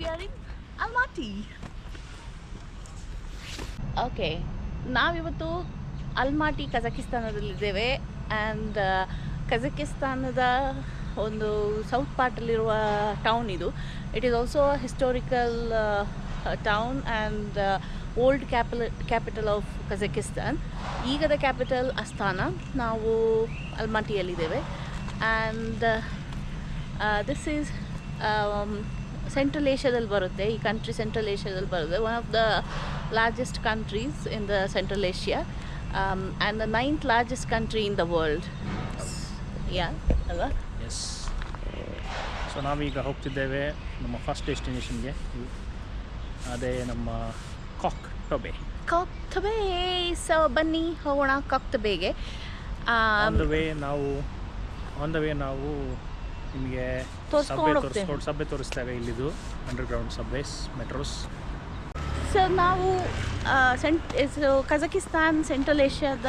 we are ಅಲ್ಮಾಟಿ okay, ನಾವಿವತ್ತು ಅಲ್ಮಾಟಿ ಕಜಕಿಸ್ತಾನದಲ್ಲಿದ್ದೇವೆ. And ಕಜಕಿಸ್ತಾನದ ಒಂದು ಸೌತ್ ಪಾರ್ಟಲ್ಲಿರುವ ಟೌನ್ ಇದು. It is also historical town and old capital capital of Kazakhstan ಈಗದ capital Astana ನಾವು ಅಲ್ಮಾಟಿಯಲ್ಲಿದ್ದೇವೆ ಆ್ಯಂಡ್ ದಿಸ್ ಈಸ್ ಸೆಂಟ್ರಲ್ ಏಷ್ಯಾದಲ್ಲಿ ಬರುತ್ತೆ ಈ ಕಂಟ್ರಿ ಸೆಂಟ್ರಲ್ ಏಷ್ಯಾದಲ್ಲಿ ಬರುತ್ತೆ. One of the largest countries in the central Asia and the ninth largest country in the world ಯಾ ಅಲ್ವಾ? Yes so ನಾವೀಗ ಹೋಗ್ತಿದ್ದೇವೆ ನಮ್ಮ ಫಸ್ಟ್ ಡೆಸ್ಟಿನೇಷನ್ಗೆ ಅದೇ ನಮ್ಮ ಕಾಕ್ ಟೊಬೆ ಕಾಕ್ತಬೇ ಸೊ ಬನ್ನಿ ಹೋಗೋಣ ಕಾಕ್ ಟೊಬೆಗೆ ಆನ್ ದ ವೇ ನಾವು ಆನ್ ದ ವೇ ನಾವು ನಿಮಗೆ ಸಬ್ಬೆ. ತೋರಿಸ್ಕೊಂಡು ಸಬ್ಬೆ ತೋರಿಸ್ತೇವೆ ಇಲ್ಲಿದು ಅಂಡರ್ಗ್ರೌಂಡ್ ಸಬ್ವೇಸ್ ಮೆಟ್ರೋಸ್ ಸರ್ ನಾವು ಸೆಂಟ್ ಕಜಕಿಸ್ತಾನ್ ಸೆಂಟ್ರಲ್ ಏಷ್ಯಾದ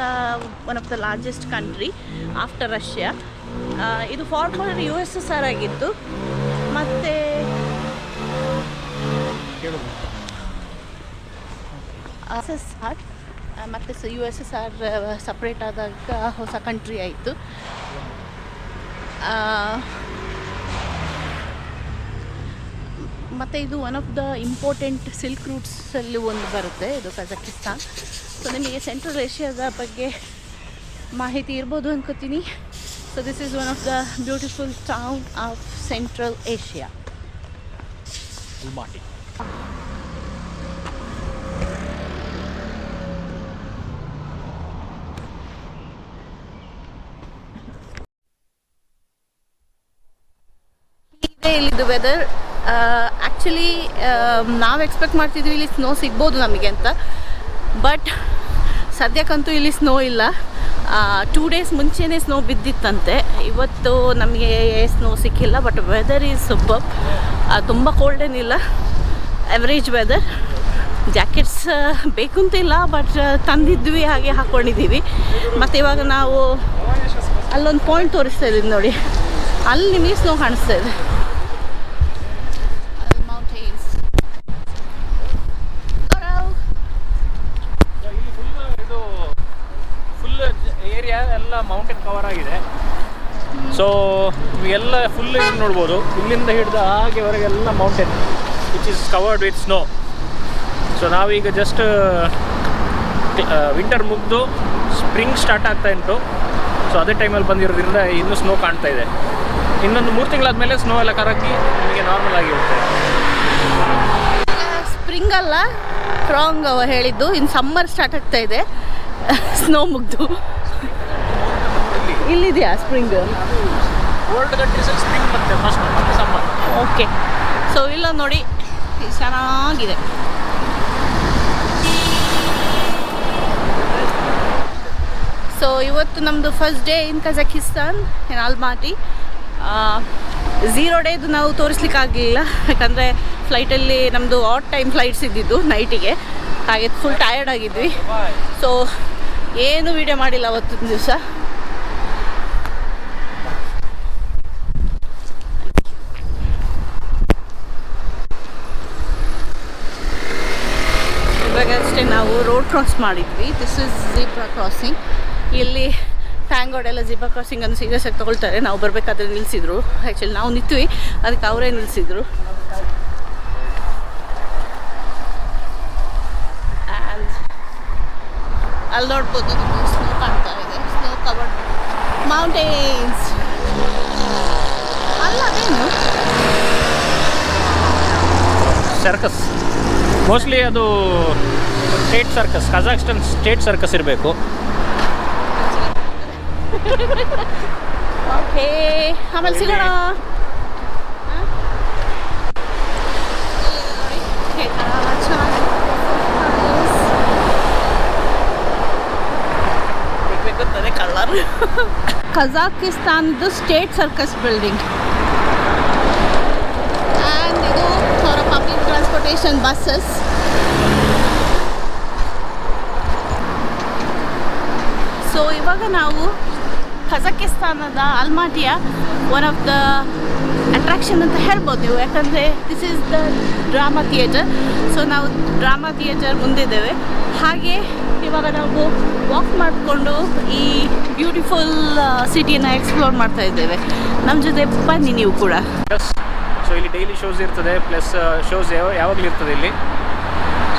one of the largest country after Russia ಇದು former U S S R ಆಗಿತ್ತು ಮತ್ತು ಮತ್ತೆ ಎಸ್ ಎಸ್ ಆರ್ ಮತ್ತು U S S R separate ಆದಾಗ ಹೊಸ ಕಂಟ್ರಿ ಆಯಿತು. ಮತ್ತು ಇದು one of the important silk ರೂಟ್ಸಲ್ಲಿ ಒಂದು ಬರುತ್ತೆ ಇದು ಕಜಕಿಸ್ತಾನ್ ಸೊ ನಿಮಗೆ ಸೆಂಟ್ರಲ್ ಏಷ್ಯಾದ ಬಗ್ಗೆ ಮಾಹಿತಿ ಇರ್ಬೋದು ಅನ್ಕೋತೀನಿ. So this is one of the beautiful town of central Asia ಇಲ್ಲಿದ್ದು weather actually ನಾವು ಎಕ್ಸ್ಪೆಕ್ಟ್ ಮಾಡ್ತಿದ್ವಿ ಇಲ್ಲಿ ಸ್ನೋ ಸಿಗ್ಬೋದು ನಮಗೆ ಅಂತ. ಬಟ್ ಸದ್ಯಕ್ಕಂತೂ ಇಲ್ಲಿ ಸ್ನೋ ಇಲ್ಲ. ಟೂ ಡೇಸ್ ಮುಂಚೆನೇ ಸ್ನೋ ಬಿದ್ದಿತ್ತಂತೆ. ಇವತ್ತು ನಮಗೆ ಸ್ನೋ ಸಿಕ್ಕಿಲ್ಲ ಬಟ್ ವೆದರ್ ಈಸ್ ಸೂಪರ್ ತುಂಬ ಕೋಲ್ಡ್ ಏನಿಲ್ಲ. ಎವರೇಜ್ ವೆದರ್ ಜಾಕೆಟ್ಸ್ ಬೇಕು ಅಂತಿಲ್ಲ ಬಟ್ ತಂದಿದ್ವಿ, ಹಾಗೆ ಹಾಕ್ಕೊಂಡಿದ್ದೀವಿ ಮತ್ತು ಇವಾಗ ನಾವು ಅಲ್ಲೊಂದು ಪಾಯಿಂಟ್ ತೋರಿಸ್ತಾ ಇದ್ದೀವಿ ನೋಡಿ. ಅಲ್ಲಿ ನಿಮಗೆ ಸ್ನೋ ಕಾಣಿಸ್ತಾ ಇದೆ ಮೌಂಟೇನ್ಸ್ ಇಲ್ಲಿ ಫುಲ್ ಇದು ಫುಲ್ ಏರಿಯಾ ಎಲ್ಲ ಮೌಂಟೇನ್ ಕವರ್ ಆಗಿದೆ. ಸೊ ಇವೆಲ್ಲ ಫುಲ್ ಇಲ್ಲಿ ನೋಡ್ಬೋದು. ಇಲ್ಲಿಂದ ಹಿಡಿದು ಹಾಗೆವರೆಗೆಲ್ಲ mountain which is covered with snow so ನಾವೀಗ ಜಸ್ಟ್ ವಿಂಟರ್ ಮುಗಿದು ಸ್ಪ್ರಿಂಗ್ ಸ್ಟಾರ್ಟ್ ಆಗ್ತಾ ಉಂಟು. ಸೊ ಅದೇ ಟೈಮಲ್ಲಿ ಬಂದಿರೋದ್ರಿಂದ ಇನ್ನೂ ಸ್ನೋ ಕಾಣ್ತಾ ಇದೆ. ಇನ್ನೊಂದು ಮೂರು ತಿಂಗಳಾದ್ಮೇಲೆ ಸ್ನೋ ಎಲ್ಲ ಕರಗಿ ನಿಮಗೆ ನಾರ್ಮಲ್ ಆಗಿ ಹೋಗ್ತದೆ ಸ್ಪ್ರಿಂಗ್ ಅಲ್ಲ ಸ್ಟ್ರಾಂಗ್ ಹೇಳಿದ್ದು. ಇನ್ನು ಸಮ್ಮರ್ ಸ್ಟಾರ್ಟ್ ಆಗ್ತಾ ಇದೆ. ಸ್ನೋ ಮುಗ್ದು. ಇಲ್ಲಿದೆಯಾ spring? Old ಕಂಟ್ರೀಸಲ್ಲಿ spring first summer okay so ಇಲ್ಲ ನೋಡಿ ಚೆನ್ನಾಗಿದೆ. ಸೊ ಇವತ್ತು ನಮ್ಮದು first day in Kazakhstan in Almaty zero ಡೇದು ನಾವು ತೋರಿಸ್ಲಿಕ್ಕಾಗಲಿಲ್ಲ ಯಾಕಂದರೆ ಫ್ಲೈಟಲ್ಲಿ ನಮ್ಮದು ಆಟ್ ಟೈಮ್ ಫ್ಲೈಟ್ಸ್ ಇದ್ದಿದ್ದು ನೈಟಿಗೆ ಹಾಗೆ ಫುಲ್ ಟಯರ್ಡ್ ಆಗಿದ್ವಿ. ಸೊ ಏನು ವೀಡಿಯೋ ಮಾಡಿಲ್ಲ ಅವತ್ತಿನ ದಿವಸ ಇವಾಗ ಅಷ್ಟೇ ನಾವು ರೋಡ್ ಕ್ರಾಸ್ ಮಾಡಿದ್ವಿ. ದಿಸ್ ಇಸ್ ಜೀಬ್ರಾ ಕ್ರಾಸಿಂಗ್ ಇಲ್ಲಿ ಟ್ಯಾಂಗೋಡ್ ಎಲ್ಲ ಜೀಬ್ರಾ ಕ್ರಾಸಿಂಗ್ ಅನ್ನು ಸೀರಿಯಸ್ ಆಗಿ ತೊಗೊಳ್ತಾರೆ. ನಾವು ಬರಬೇಕಾದ್ರೆ ನಿಲ್ಲಿಸಿದ್ರು ಆ್ಯಕ್ಚುಲಿ ನಾವು ನಿಂತ್ವಿ. ಅದಕ್ಕೆ ಅವರೇ ನಿಲ್ಲಿಸಿದ್ರು ಅಲ್ಲಿ ನೋಡ್ಬೋದು ನಿಮಗೆ ಸ್ನೋ ಕಾಣ್ತಾ ಇದೆ. ಸ್ನೋ ಕವರ್ಡ್ ಮೌಂಟೇನ್ಸ್ ಅಲ್ಲ, ಅದೇನು? ಸರ್ಕಸ್ ಮೋಸ್ಟ್ಲಿ ಅದು state circus Kazakhstan state circus ಇರಬೇಕು. ಓಕೆ ಆಮೇಲೆ ಸಿಗೋಣ. ಕಜಾಕಿಸ್ತಾನದ್ದು ಸ್ಟೇಟ್ ಸರ್ಕಸ್ ಬಿಲ್ಡಿಂಗ್. ಆ್ಯಂಡ್ ಇದು ಅವರ ಪಬ್ಲಿಕ್ ಟ್ರಾನ್ಸ್ಪೋರ್ಟೇಷನ್ ಬಸ್ಸಸ್ ಸೊ ಇವಾಗ ನಾವು ಕಜಕಿಸ್ತಾನದ ಅಲ್ಮಾಟಿಯ ಒನ್ ಆಫ್ ದ ಅಟ್ರಾಕ್ಷನ್ ಅಂತ ಹೇಳ್ಬೋದು ನೀವು ಯಾಕಂದರೆ this is the drama theatre so ನಾವು ಡ್ರಾಮಾ ಥಿಯೇಟರ್ ಮುಂದಿದ್ದೇವೆ. ಹಾಗೆ ಇವಾಗ ನಾವು ವಾಕ್ ಮಾಡಿಕೊಂಡು ಈ ಬ್ಯೂಟಿಫುಲ್ ಸಿಟಿನ ಎಕ್ಸ್ಪ್ಲೋರ್ ಮಾಡ್ತಾ ಇದ್ದೇವೆ. ನಮ್ಮ ಜೊತೆ ಬನ್ನಿ ನೀವು ಕೂಡ. ಸೊ ಇಲ್ಲಿ ಡೈಲಿ ಶೋಸ್ ಇರ್ತದೆ ಪ್ಲಸ್ ಶೋಸ್ ಯಾವ ಯಾವಾಗಲೂ ಇರ್ತದೆ ಇಲ್ಲಿ.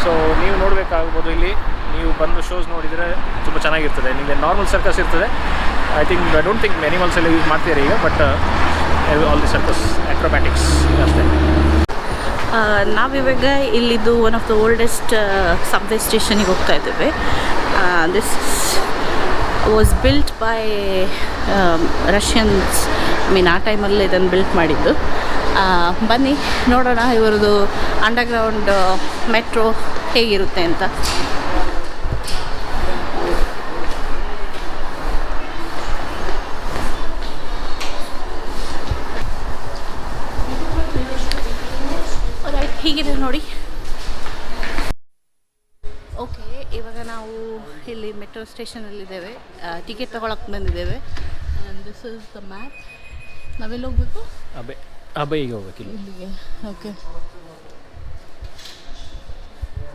ಸೊ ನೀವು ನೋಡಬೇಕಾಗ್ಬೋದು ಇಲ್ಲಿ. ನೀವು ಬಂದು ಶೋಸ್ ನೋಡಿದರೆ ತುಂಬ ಚೆನ್ನಾಗಿರ್ತದೆ. ನಿಮಗೆ ನಾರ್ಮಲ್ ಸರ್ಕಸ್ ಇರ್ತದೆ. I think I don't think animals ಎಲ್ಲ ಯೂಸ್ ಮಾಡ್ತೀರಿ ಈಗ but all the circus acrobatics ಅಷ್ಟೇ. ನಾವಿವಾಗ ಇಲ್ಲಿದ್ದು one of the oldest subway ಸ್ಟೇಷನಿಗೆ ಹೋಗ್ತಾ ಇದ್ದೇವೆ. This was built by Russians mean ಆ ಟೈಮಲ್ಲಿ ಇದನ್ನು ಬಿಲ್ಟ್ ಮಾಡಿದ್ದು. ಬನ್ನಿ, ನೋಡೋಣ ಇವರದು ಅಂಡರ್ಗ್ರೌಂಡ್ ಮೆಟ್ರೋ ಹೇಗಿರುತ್ತೆ ಅಂತ ರೈಟ್ ಹೀಗಿದೆ ನೋಡಿ ಓಕೆ ಇವಾಗ ನಾವು ಇಲ್ಲಿ ಮೆಟ್ರೋ ಸ್ಟೇಷನಲ್ಲಿದ್ದೇವೆ. ಟಿಕೆಟ್ ತಗೊಳಕ್ಕೆ ಬಂದಿದ್ದೇವೆ. ದಿಸ್ ಇಸ್ ದ ಮ್ಯಾಪ್ ನಾವೆಲ್ಲಿ ಹೋಗ್ಬೇಕು? ಅಬೆ ಅಬೈಗೆ ಹೋಗ್ಬೇಕು ಇಲ್ಲಿ. ಇಲ್ಲಿಗೆ. Okay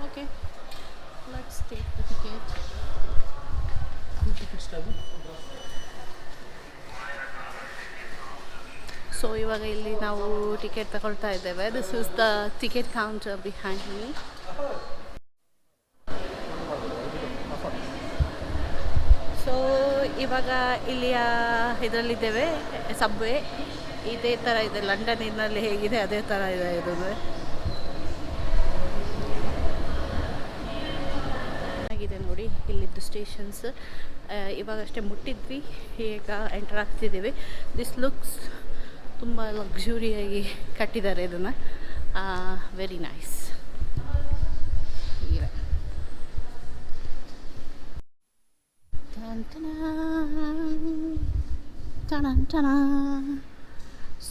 okay let's take the ticket so ಇವಾಗ ಇಲ್ಲಿ ನಾವು ಟಿಕೆಟ್ ತಗೊಳ್ತಾ ಇದ್ದೇವೆ. This is the ticket counter behind me so ಇವಾಗ ಇಲ್ಲಿಯ ಇದರಲ್ಲಿದ್ದೇವೆ ಸಬ್ವೆ ಇದೇ ಥರ ಇದೆ ಲಂಡನಿನಲ್ಲಿ ಹೇಗಿದೆ, ಅದೇ ಥರ ಇದೆ ಇದು. ಚೆನ್ನಾಗಿದೆ ನೋಡಿ ಇಲ್ಲಿದ್ದು ಸ್ಟೇಷನ್ಸ್ ಇವಾಗಷ್ಟೇ ಮುಟ್ಟಿದ್ವಿ, ಈಗ ಎಂಟರ್ ಆಗ್ತಿದ್ದೀವಿ. ದಿಸ್ ಲುಕ್ಸ್ ತುಂಬ ಲಕ್ಸುರಿಯಾಗಿ ಕಟ್ಟಿದ್ದಾರೆ ಇದನ್ನು. ವೆರಿ ನೈಸ್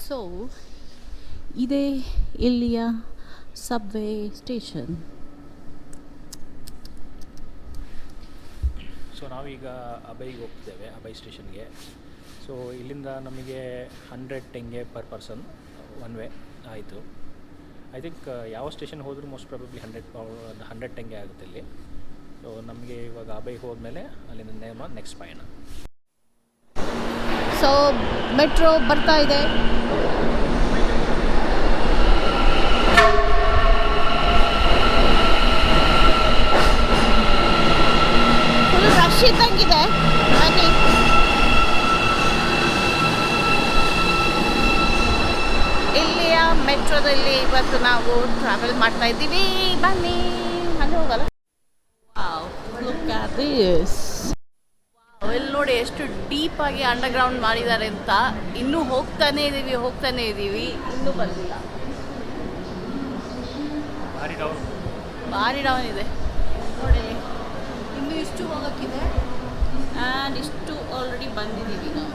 ಸೊ ಇದೇ ಇಲ್ಲಿಯ ಸಬ್ವೆ ಸ್ಟೇಷನ್ ಸೊ ನಾವೀಗ ಅಬೈಗೆ ಹೋಗ್ತೇವೆ ಅಬೈ ಸ್ಟೇಷನ್ಗೆ ಸೊ ಇಲ್ಲಿಂದ ನಮಗೆ hundred tenge per person one way ಆಯಿತು. ಐ ಥಿಂಕ್ ಯಾವ ಸ್ಟೇಷನ್ ಹೋದರೂ most probably hundred hundred tenge ಆಗುತ್ತೆ ಇಲ್ಲಿ. ಸೊ ನಮಗೆ ಇವಾಗ ಅಬೈಗೆ ಹೋದ್ಮೇಲೆ ಅಲ್ಲಿಂದ ನೇಮ ನೆಕ್ಸ್ಟ್ ಪಯಣ. ಸೊ ಮೆಟ್ರೋ ಬರ್ತಾ ಇದೆ. ರಶ್ ಇದ್ದಂಗಿದೆ, ಬನ್ನಿ. ಇಲ್ಲಿಯ ಮೆಟ್ರೋದಲ್ಲಿ ಇವತ್ತು ನಾವು ಟ್ರಾವೆಲ್ ಮಾಡ್ತಾ ಇದ್ದೀವಿ. ಬನ್ನಿ, ಅಲ್ಲಿ ಹೋಗಲ್ಲ. This. ಇಲ್ಲಿ ನೋಡಿ ಎಷ್ಟು ಡೀಪ್ ಆಗಿ ಅಂಡರ್ಗ್ರೌಂಡ್ ಮಾಡಿದ್ದಾರೆ ಅಂತ. ಇನ್ನೂ ಹೋಗ್ತಾನೆ ಇದೀವಿ ಹೋಗ್ತಾನೆ ಇದೀವಿ. ಇನ್ನೂ ಬಂದಿಲ್ಲ. ಭಾರಿ ಡೌನ್ ಇದೆ. ನೋಡಿ ಇನ್ನೂ ಇಷ್ಟು ಹೋಗೋಕ್ಕಿದೆ. ಆ್ಯಂಡ್ ಇಷ್ಟು ಆಲ್ರೆಡಿ ಬಂದಿದ್ದೀವಿ ನಾವು.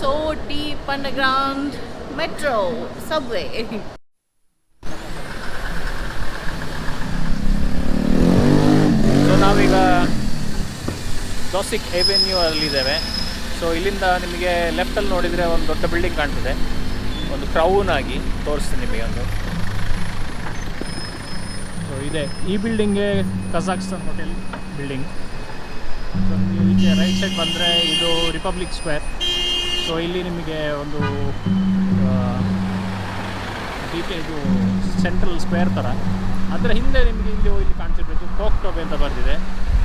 So deep underground metro subway so ನಾವೀಗ ಡಾಸಿಕ್ ಎವೆನ್ಯೂ ಅಲ್ಲಿದ್ದೇವೆ ಸೊ ಇಲ್ಲಿಂದ ನಿಮಗೆ ಲೆಫ್ಟಲ್ಲಿ ನೋಡಿದರೆ ಒಂದು ದೊಡ್ಡ ಬಿಲ್ಡಿಂಗ್ ಕಾಣ್ತದೆ. ಒಂದು ಕ್ರೌನ್ ಆಗಿ ತೋರಿಸ್ತೀನಿ ನಿಮಗೆ ಒಂದು. ಸೊ ಇದೆ. ಈ ಬಿಲ್ಡಿಂಗ್ಗೆ ಕಜಾಕ್ಸ್ತಾನ್ ಹೋಟೆಲ್ ಬಿಲ್ಡಿಂಗ್ ಸೊ ಈಚೆ ರೈಟ್ ಸೈಡ್ ಬಂದರೆ ಇದು ರಿಪಬ್ಲಿಕ್ ಸ್ಕ್ವೇರ್ ಸೊ ಇಲ್ಲಿ ನಿಮಗೆ ಒಂದು ಡೀಟೇ ಇದು ಸೆಂಟ್ರಲ್ ಸ್ಕ್ವೇರ್ ಥರ ಅದರ ಹಿಂದೆ ನಿಮಗೆ ಇಲ್ಲಿ ಇಲ್ಲಿ ಕಾಣ್ತಿರ್ಬೇಕು ಕಾಕ್ಟೋಬೆ ಅಂತ ಬಂದಿದೆ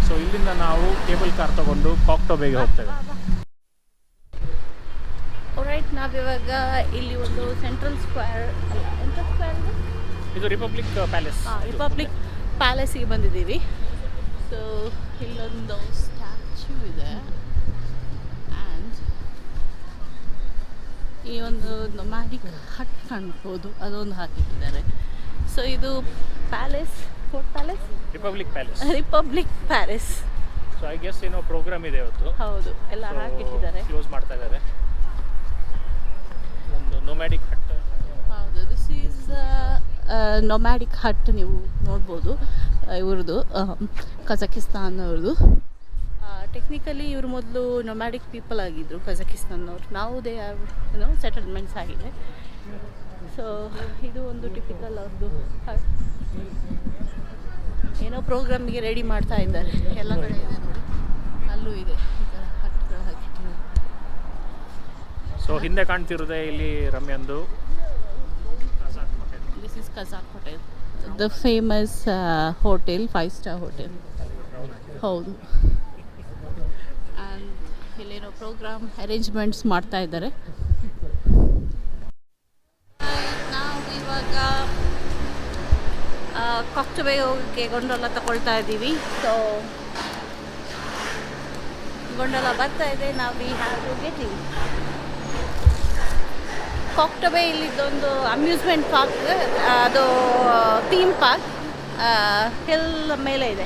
ಸೊ ಇಲ್ಲಿಂದ ನಾವು ಕೇಬಲ್ ಕಾರ್ ತಗೊಂಡು ಕಾಕ್ಟೋಬೆಗೆ ಹೋಗ್ತೇವೆ. ರೈಟ್ ನಾವಿವಾಗ ಇಲ್ಲಿ ಒಂದು ಸೆಂಟ್ರಲ್ ಸ್ಕ್ವೇರ್ ಎಂಥ ಸ್ಕ್ವೇರ್ ಇದು? ರಿಪಬ್ಲಿಕ್ ಪ್ಯಾಲೇಸ್ ರಿಪಬ್ಲಿಕ್ ಪ್ಯಾಲೇಸಿಗೆ ಬಂದಿದ್ದೀವಿ. ಸೊ ಇಲ್ಲೊಂದು ಸ್ಟ್ಯಾಚ್ಯೂ ಇದೆ. ಆ್ಯಂಡ್ ಈ ಒಂದು ನೊಮ್ಯಾಡಿಕ್ ಹಟ್ ಕಾಣ್ಬೋದು ಅದೊಂದು ಹಾಕಿಟ್ಟಿದ್ದಾರೆ. ಸೊ ಇದು palace fort palace republic palace republic palace so I guess ಏನೋ ಪ್ರೋಗ್ರಾಮ್ ಇದೆ ಇವತ್ತು. ಹೌದು. ಎಲ್ಲ ಹಾಕಿಟ್ಟಿದ್ದಾರೆ. ಕ್ಲೋಸ್ ಮಾಡ್ತಾ ಇದ್ದಾರೆ. ಒಂದು ನೊಮ್ಯಾಡಿಕ್ ಹಟ್ ಹೌದು. ದಿಸ್ ಈಸ್ ನೊಮ್ಯಾಡಿಕ್ ಹಟ್ ನೀವು ನೋಡ್ಬೋದು. ಇವ್ರದ್ದು ಕಜಕಿಸ್ತಾನ್ ಅವ್ರದ್ದು ಟೆಕ್ನಿಕಲಿ ಇವರು ಮೊದಲು ನೊಮ್ಯಾಡಿಕ್ ಪೀಪಲ್ ಆಗಿದ್ದರು ಕಜಕಿಸ್ತಾನ್ನವ್ರು ನಾವು ದೇ ಆರ್ ಏನೋ ಸೆಟಲ್ಮೆಂಟ್ಸ್ ಆಗಿದೆ. ಸೊ ಇದು ಒಂದು ಟಿಪಿಕಲ್ ಅವ್ರದ್ದು ಹಟ್ ಏನೋ ಪ್ರೋಗ್ರಾಮ್ಗೆ ರೆಡಿ ಮಾಡ್ತಾ ಇದ್ದಾರೆ. ಎಲ್ಲ ಕಡೆ ಇದೆ ನೋಡಿ. ಅಲ್ಲೂ ಇದೆ ಈ ಥರ ಸೊ ಹಿಂದೆ ಕಾಣ್ತಿರೋದೇ ಇಲ್ಲಿ ರಮ್ಯಂದು. This is Kazakh hotel. The famous hotel five star hotel. ಹೌದು. ಆ್ಯಂಡ್ ಇಲ್ಲೇನೋ ಪ್ರೋಗ್ರಾಮ್ ಅರೇಂಜ್ಮೆಂಟ್ಸ್ ಮಾಡ್ತಾ ಇದ್ದಾರೆ ನಾವು ಇವಾಗ ಕೊಕ್ಟಬೆ ಹೋಗೋಕ್ಕೆ ಗೊಂಡೋಲ ತಗೊಳ್ತಾ ಇದ್ದೀವಿ. ಸೊ ಗೊಂಡೋಲ ಬರ್ತಾ ಇದೆ, ನಾವು ಈ ಟು ಗೆಟಿಂಗ್ ಕಾಕ್ಟಬೆ ಇಲ್ಲಿದ್ದೊಂದು ಅಮ್ಯೂಸ್ಮೆಂಟ್ ಪಾರ್ಕ್ ಅದು ಥೀಮ್ ಪಾರ್ಕ್ ಹಿಲ್ ಮೇಲೆ ಇದೆ.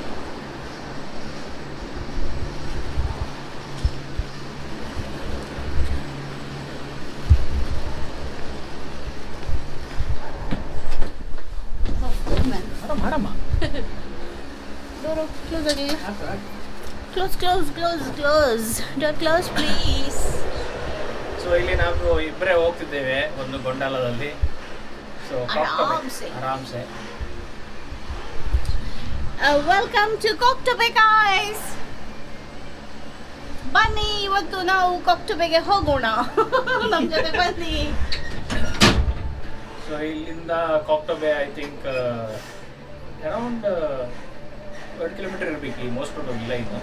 Close close close close door close please so ಇಲ್ಲಿ ನಾವು ಇಬ್ಬರೇ ಹೋಗ್ತಿದ್ದೇವೆ ಒಂದು ಗೊಂಡಲದಲ್ಲಿ. ಸೊ ಆರಾಮ್ಸೆ. ಆರಾಮ್ಸೆ. ವೆಲ್ಕಮ್ ಟು ಕಾಕ್ಟಬೆ ಗಾಯ್ಸ್ ಬನ್ನಿ ಇವತ್ತು ನಾವು ಕಾಕ್ಟಬೆಗೆ ಹೋಗೋಣ. ನಮ್ಮ ಜೊತೆ ಬನ್ನಿ. ಸೊ ಇಲ್ಲಿಂದ ಕಾಕ್ಟೋಬೆ ಐ ಥಿಂಕ್ ಅರೌಂಡ್ ಎರಡು ಕಿಲೋಮೀಟರ್ ಇರಬೇಕು ಈ ಮೋಸ್ಟ್ ಇಲ್ಲ ಇನ್ನು.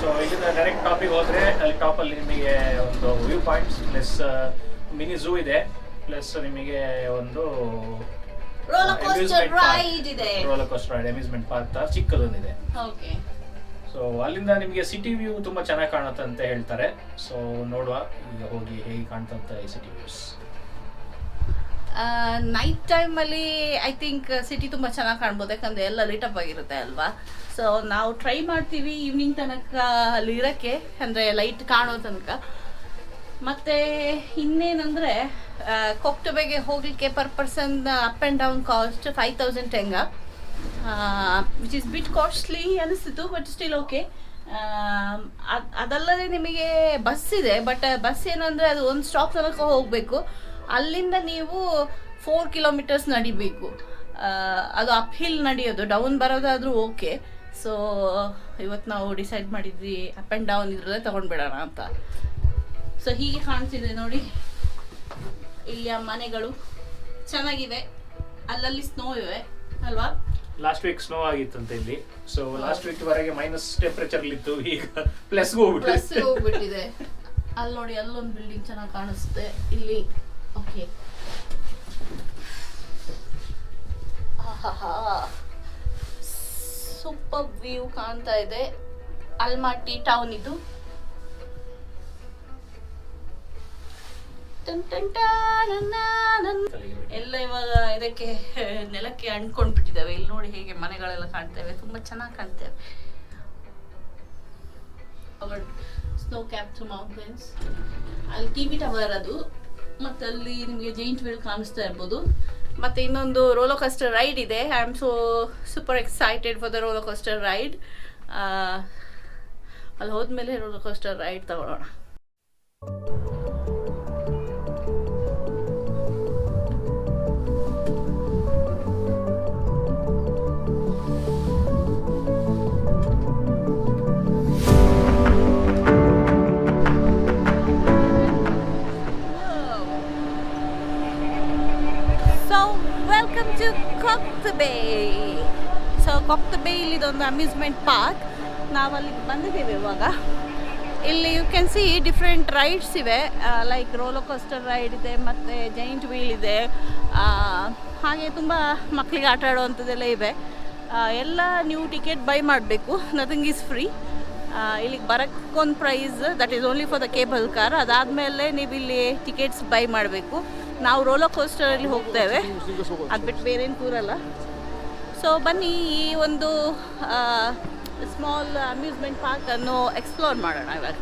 ಸೊ ಇದನ್ನ ಡೈರೆಕ್ಟ್ ಟಾಪಿಗೆ ಹೋದ್ರೆ ಅಲ್ಲಿ ಟಾಪಲ್ಲಿ ನಿಮಗೆ ಒಂದು view points plus mini zoo ಇದೆ ಪ್ಲಸ್ ನಿಮಗೆ ಒಂದು roller coaster ride amusement park ತರ ಚಿಕ್ಕದೊಂದಿದೆ. ಸೊ ಅಲ್ಲಿಂದ ನಿಮಗೆ ಸಿಟಿ ವ್ಯೂ ತುಂಬಾ ಚೆನ್ನಾಗಿ ಕಾಣುತ್ತೆ ಅಂತ ಹೇಳ್ತಾರೆ. ಸೊ ನೋಡುವ ಈಗ ಹೋಗಿ ಹೇಗೆ ಕಾಣ್ತಂತ ಈ ಸಿಟಿ ವ್ಯೂಸ್ ನೈಟ್ ಟೈಮಲ್ಲಿ ಐ ಥಿಂಕ್ ಸಿಟಿ ತುಂಬ ಚೆನ್ನಾಗಿ ಕಾಣ್ಬೋದು. ಯಾಕಂದರೆ ಎಲ್ಲ ಲೈಟಪ್ ಆಗಿರುತ್ತೆ ಅಲ್ವಾ? ಸೊ ನಾವು ಟ್ರೈ ಮಾಡ್ತೀವಿ ಈವ್ನಿಂಗ್ ತನಕ ಅಲ್ಲಿ ಇರೋಕ್ಕೆ. ಅಂದರೆ ಲೈಟ್ ಕಾಣೋ ತನಕ. ಮತ್ತು ಇನ್ನೇನಂದರೆ ಕೊಕ್ಟಬೆಗೆ ಹೋಗಲಿಕ್ಕೆ per person up and down cost five thousand ಹೆಂಗ ವಿಚ್ ಇಸ್ ಬಿಟ್ ಕಾಸ್ಟ್ಲಿ ಅನಿಸ್ತಿತ್ತು ಬಟ್ ಸ್ಟಿಲ್ ಓಕೆ ಅದಲ್ಲದೆ ನಿಮಗೆ ಬಸ್ ಇದೆ ಬಟ್ ಬಸ್ ಏನಂದರೆ ಅದು ಒಂದು ಸ್ಟಾಪ್ ತನಕ ಹೋಗಬೇಕು. ಅಲ್ಲಿಂದ ನೀವು ಫೋರ್ ಕಿಲೋಮೀಟರ್ಸ್ ನಡಿಬೇಕು. ಅದು ಅಪ್ ಹಿಲ್ ನಡೆಯೋದು. ಡೌನ್ ಬರೋದಾದರೂ ಓಕೆ ಸೊ ಇವತ್ತು ನಾವು ಡಿಸೈಡ್ ಮಾಡಿದ್ವಿ ಅಪ್ ಆ್ಯಂಡ್ ಡೌನ್ ಇದ್ರಲ್ಲೇ ತೊಗೊಂಡ್ಬಿಡೋಣ ಅಂತ. ಸೊ ಹೀಗೆ ಕಾಣ್ತಿದೆ ನೋಡಿ. ಇಲ್ಲಿಯ ಮನೆಗಳು ಚೆನ್ನಾಗಿವೆ. ಅಲ್ಲಲ್ಲಿ ಸ್ನೋ ಇವೆ. ಅಲ್ವಾ? ಲಾಸ್ಟ್ ವೀಕ್ ಸ್ನೋ ಆಗಿತ್ತಂತೆ ಇಲ್ಲಿ. ಸೊ ಲಾಸ್ಟ್ ವೀಕ್ ವರೆಗೆ ಮೈನಸ್ ಟೆಂಪರೇಚರ್ ಇತ್ತು. ಈಗ ಪ್ಲಸ್ ಹೋಗ್ಬಿಟ್ಟಿದೆ. ಅಲ್ಲಿ ನೋಡಿ ಅಲ್ಲೊಂದು ಬಿಲ್ಡಿಂಗ್ ಚೆನ್ನಾಗಿ ಕಾಣಿಸುತ್ತೆ ಇಲ್ಲಿ ಓಕೆ ಸೂಪರ್ ವ್ಯೂ ಕಾಣ್ತಾ ಇದೆ. ಅಲ್ಮಾಟಿ ಟೌನ್ ಇದು. ಎಲ್ಲ ಇವಾಗ ಇದಕ್ಕೆ ನೆಲಕ್ಕೆ ಅಂಟ್ಕೊಂಡ್ಬಿಟ್ಟಿದ್ದಾವೆ. ಇಲ್ಲಿ ನೋಡಿ ಹೇಗೆ ಮನೆಗಳೆಲ್ಲ ಕಾಣ್ತೇವೆ. ತುಂಬಾ ಚೆನ್ನಾಗಿ ಕಾಣ್ತೇವೆ. ಸ್ನೋ ಕ್ಯಾಪ್ ಮೌಂಟೇನ್ಸ್ ಅಲ್ಲಿ ಟಿ ವಿ ಟವರ್ ಅದು. ಮತ್ತೆ ಅಲ್ಲಿ ನಿಮಗೆ ಜೈಂಟ್ ವೀಲ್ ಕಾಣಿಸ್ತಾ ಇರ್ಬೋದು. ಮತ್ತೆ ಇನ್ನೊಂದು ರೋಲೋ ಕಾಸ್ಟರ್ ರೈಡ್ ಇದೆ. I am so super excited for the roller coaster ride ಅಲ್ಲಿ ಹೋದ್ಮೇಲೆ ರೋಲೋ ಕಾಸ್ಟರ್ ರೈಡ್ ತಗೊಳ್ಳೋಣ ಕೊಕ್ತಬೇ ಸೊ ಕೊಕ್ತಬೇ ಇಲ್ಲಿದೊಂದು ಅಮ್ಯೂಸ್ಮೆಂಟ್ ಪಾರ್ಕ್ ನಾವು ಅಲ್ಲಿಗೆ ಬಂದಿದ್ದೀವಿ ಇವಾಗ. ಇಲ್ಲಿ you can see different rides ಇವೆ. ಲೈಕ್ ರೋಲೋ ಕೋಸ್ಟರ್ ರೈಡ್ ಇದೆ, ಮತ್ತು ಜೈಂಟ್ ವೀಲ್ ಇದೆ. ಹಾಗೆ ತುಂಬ ಮಕ್ಕಳಿಗೆ ಆಟ ಆಡುವಂಥದ್ದೆಲ್ಲ ಇವೆ. ಎಲ್ಲ ನೀವು ಟಿಕೆಟ್ ಬೈ ಮಾಡಬೇಕು. ನಥಿಂಗ್ ಈಸ್ ಫ್ರೀ ಇಲ್ಲಿಗೆ ಬರೋಕ್ಕೊಂದು price that is only for the cable car ಅದಾದಮೇಲೆ ನೀವು ಇಲ್ಲಿ ಟಿಕೆಟ್ಸ್ ಬೈ ಮಾಡಬೇಕು. ನಾವು ರೋಲೋ ಕೋಸ್ಟರಲ್ಲಿ ಹೋಗ್ತೇವೆ. ಅದು ಬಿಟ್ಟು ಬೇರೇನು ಕೂರಲ್ಲ ಸೊ ಬನ್ನಿ ಈ ಒಂದು ಸ್ಮಾಲ್ ಅಮ್ಯೂಸ್ಮೆಂಟ್ ಪಾರ್ಕನ್ನು ಎಕ್ಸ್ಪ್ಲೋರ್ ಮಾಡೋಣ ಇವಾಗ.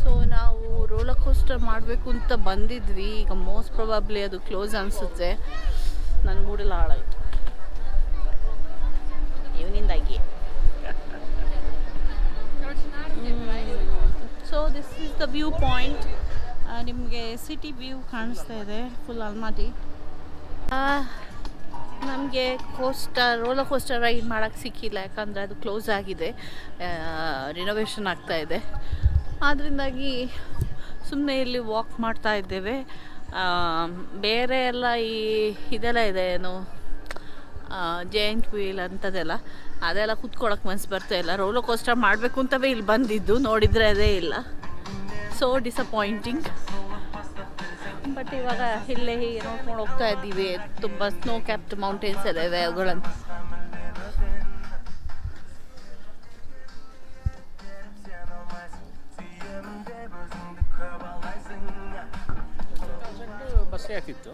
ಸೊ ನಾವು ರೋಲರ್ ಕೋಸ್ಟರ್ ಮಾಡಬೇಕು ಅಂತ ಬಂದಿದ್ವಿ. ಈಗ ಮೋಸ್ಟ್ ಪ್ರೊಬಬ್ಲಿ ಅದು ಕ್ಲೋಸ್ ಅನಿಸುತ್ತೆ. ನನ್ನ ಮೂಡೆಲ್ಲ ಹಾಳಾಯಿತು. ಇವನಿಂದಾಗಿ. So this is the view point ನಿಮಗೆ ಸಿಟಿ ವ್ಯೂ ಕಾಣಿಸ್ತಾ ಇದೆ ಫುಲ್ ಅಲ್ಮಾಟಿ ನಮಗೆ ಕೋಸ್ಟರ್ ರೋಲರ್ ಕೋಸ್ಟರ್ ರೈಡ್ ಮಾಡೋಕ್ಕೆ ಸಿಕ್ಕಿಲ್ಲ, ಯಾಕಂದರೆ ಅದು ಕ್ಲೋಸ್ ಆಗಿದೆ. ರಿನೋವೇಷನ್ ಆಗ್ತಾ ಇದೆ. ಆದ್ದರಿಂದಾಗಿ ಸುಮ್ಮನೆ ಇಲ್ಲಿ ವಾಕ್ ಮಾಡ್ತಾ ಇದ್ದೇವೆ. ಬೇರೆ ಎಲ್ಲ ಈ ಇದೆಲ್ಲ ಇದೆ, ಏನು ಜೈಂಟ್ ವೀಲ್ ಅಂಥದ್ದೆಲ್ಲ. ಅದೆಲ್ಲ ಕುತ್ಕೊಳ್ಳೋಕೆ ಮನಸ್ಸು ಬರ್ತಾ ಇಲ್ಲ. ರೋಲರ್ ಕೋಸ್ಟರ್ ಮಾಡಬೇಕು ಅಂತವೇ ಇಲ್ಲಿ ಬಂದಿದ್ದು, ನೋಡಿದರೆ ಅದೇ ಇಲ್ಲ. ಸೋ ಡಿಸಪಾಯಿಂಟಿಂಗ್ ಬಟ್ ಇವಾಗ ಇಲ್ಲೇ ಹೀಗೆ ನೋಡ್ಕೊಂಡು ಹೋಗ್ತಾ ಇದ್ದೀವಿ. ತುಂಬ ಸ್ನೋ ಕ್ಯಾಪ್ಡ್ ಮೌಂಟೇನ್ಸ್ ಇದಾವೆ ಅವುಗಳನ್ನು ಬಸ್ಸೇ ಆಗ್ತಿತ್ತು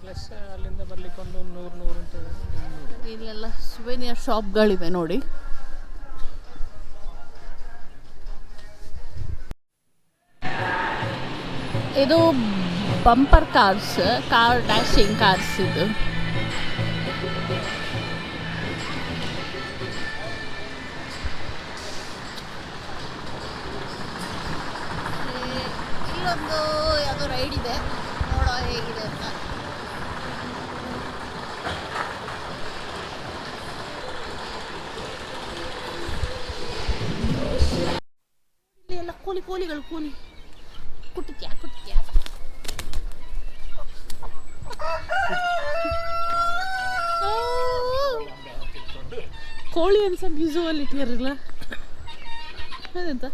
ಪ್ಲಸ್ ಅಲ್ಲಿಂದ ಬರ್ಲಿಕ್ಕೆ ಒಂದು ನೂರು ನೂರು ಅಂತ ಇಲ್ಲೆಲ್ಲ ಸುವೆನಿಯರ್ ಶಾಪ್ಗಳಿವೆ ನೋಡಿ. ಇದು bumper cars car dashing cars ಇದು. ಇಲ್ಲೊಂದು ಯಾವುದೋ ರೈಡ್ ಇದೆ. ನೋಡೋ ಹೇಗಿದೆ ಅಂತ. ಎಲ್ಲ ಕೋಲಿ ಕೋಲಿಗಳು, ಕೋಲಿ. ಕೋಳಿ ಅನ್ಸ ವಿಸುವಲ್ ಇಟ್ಟಿರಲ್ಲ ಅದಂತ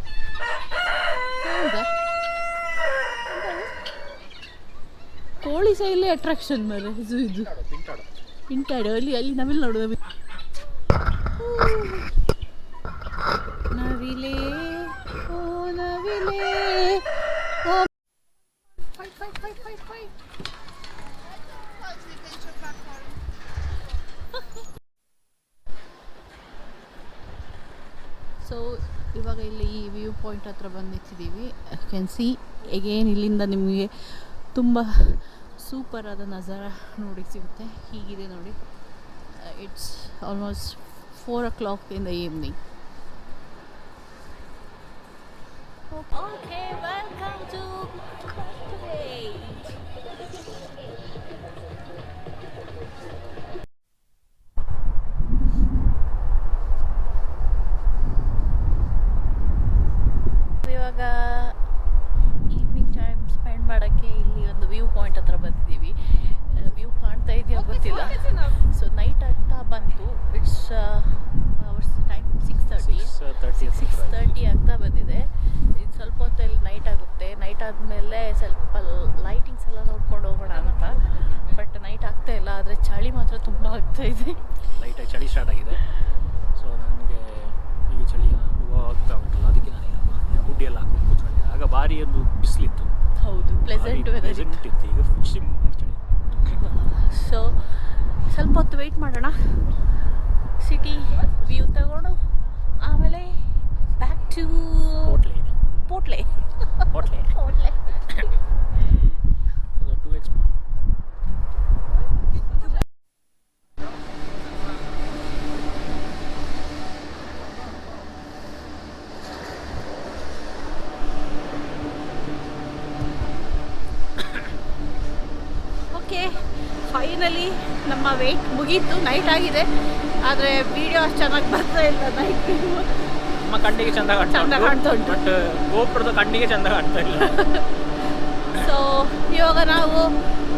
ಹೌದಾ ಕೋಳಿ ಸಹ ಇಲ್ಲೇ ಅಟ್ರಾಕ್ಷನ್ ಮರೆ ಇದು. ಇದು ಇಂಟಾಡು ಅಲ್ಲಿ ಅಲ್ಲಿ ನವಿಲ್ ನೋಡು ನವಿಲ್ ನವಿಲೇ ಓ ನವಿಲೇ ಓ fight fight fight fight fight so ಇವಾಗ ಇಲ್ಲಿ ಈ ಪಾಯಿಂಟ್ ಹತ್ರ ಬಂದು ನಿಂತಿದ್ದೀವಿ ಕ್ಯಾನ್ ಸಿ ಎಗೇನ್ ಇಲ್ಲಿಂದ ನಿಮಗೆ ತುಂಬ ಸೂಪರ್ ಆದ ನಜಾರ ನೋಡಿ ಸಿಗುತ್ತೆ. ಹೀಗಿದೆ ನೋಡಿ. It's almost four o'clock in the evening Okay, welcome to Kuwait. ಇವಾಗ ಈವ್ನಿಂಗ್ ಟೈಮ್ ಸ್ಪೆಂಡ್ ಮಾಡೋಕ್ಕೆ ಇಲ್ಲಿ ಒಂದು ವ್ಯೂ ಪಾಯಿಂಟ್ ಹತ್ರ ಬಂದಿದ್ದೀವಿ ವ್ಯೂ ಕಾಣ್ತಾ ಇದೆಯೋ ಗೊತ್ತಿಲ್ಲ ಸೊ ನೈಟ್ ಆಗ್ತಾ ಬಂತು it's hours time six thirty six thirty six thirty ಆಗ್ತಾ ಬಂದಿದೆ ಇನ್ನು ಸ್ವಲ್ಪ ಹೊತ್ತಲ್ಲಿ ನೈಟ್ ಆಗುತ್ತೆ ನೈಟ್ ಆದಮೇಲೆ ಸ್ವಲ್ಪ ಲೈಟಿಂಗ್ಸ್ ಎಲ್ಲ ನೋಡ್ಕೊಂಡು ಹೋಗೋಣ ಅಂತ ಬಟ್ ನೈಟ್ ಆಗ್ತಾ ಇಲ್ಲ ಆದರೆ ಚಳಿ ಮಾತ್ರ ತುಂಬ ಆಗ್ತಾ ಇದೆ ಲೈಟಾಗಿ ಚಳಿ ಸ್ಟಾರ್ಟ್ ಆಗಿದೆ ಸೊ ನನಗೆ ಈಗ ಚಳಿ ಅನುಭವ ಆಗ್ತಾ ಉಂಟಲ್ಲ ಅದಕ್ಕೆ ನಾನು ಹುಡ್ಡಿ ಎಲ್ಲ ಹಾಕೊಂಡು ಭಾರಿ ಒಂದು ಬಿಸಿಲಿತ್ತು. ಹೌದು ಪ್ಲೆಸೆಂಟ್ ವೆದರ್ ಪ್ಲೆಸೆಂಟ್ ಇತ್ತು. ಈಗ ಫುಲ್ ಚಳಿ ಸೊ ಸ್ವಲ್ಪ ಹೊತ್ತು ವೆಯ್ಟ್ ಮಾಡೋಣ. ಸಿಟಿ ವ್ಯೂ ತಗೊಂಡು ಆಮೇಲೆ ಬ್ಯಾಕ್ ಟು ಹೋಟ್ಲೆ ಪೋಟ್ಲೆ ಹೋಟ್ಲೆ ಪೋಟ್ಲೆ ಅದು ಟೂ ಎಕ್ಸ್ ಓಕೆ ಫೈನಲಿ ನಮ್ಮ ಮುಗೀತು ನೈಟ್ ಆಗಿದೆ. ಆದರೆ ವಿಡಿಯೋ ಅಷ್ಟು ಚೆನ್ನಾಗಿ ಬರ್ತಾ ಇಲ್ಲ ನೈಟ್ ನಮ್ಮ ಕಣ್ಣಿಗೆ ಚಂದ ಚಂದ ಕಾಣ್ತಾ ಉಂಟು. ಬಟ್ ಗೋಪುರದ ಕಣ್ಣಿಗೆ ಚಂದ ಕಾಣ್ತಾ ಇಲ್ಲ. ಸೊ ಇವಾಗ ನಾವು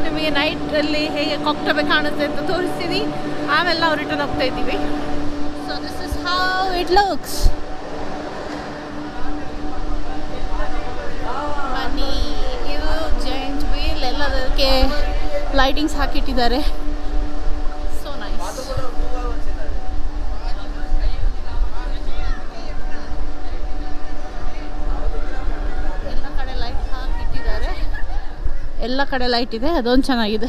ನಿಮಗೆ ನೈಟಲ್ಲಿ ಹೇಗೆ ಕೊಕ್ಟಬೆ ಕಾಣುತ್ತೆ ಅಂತ ತೋರಿಸ್ತೀನಿ. ಆಮೇಲೆ ನಾವು ರಿಟರ್ನ್ ಹೋಗ್ತಾ ಇದ್ದೀವಿ. So this is how it looks ಬನ್ನಿ ಇದು ಜೈಂಟ್ ವೀಲ್ ಎಲ್ಲದಕ್ಕೆ ಲೈಟಿಂಗ್ಸ್ ಹಾಕಿಟ್ಟಿದ್ದಾರೆ ಸೊ ನೈಸ್ ಎಲ್ಲ ಕಡೆ ಲೈಟ್ ಇದೆ ಅದೊಂದು ಚೆನ್ನಾಗಿದೆ.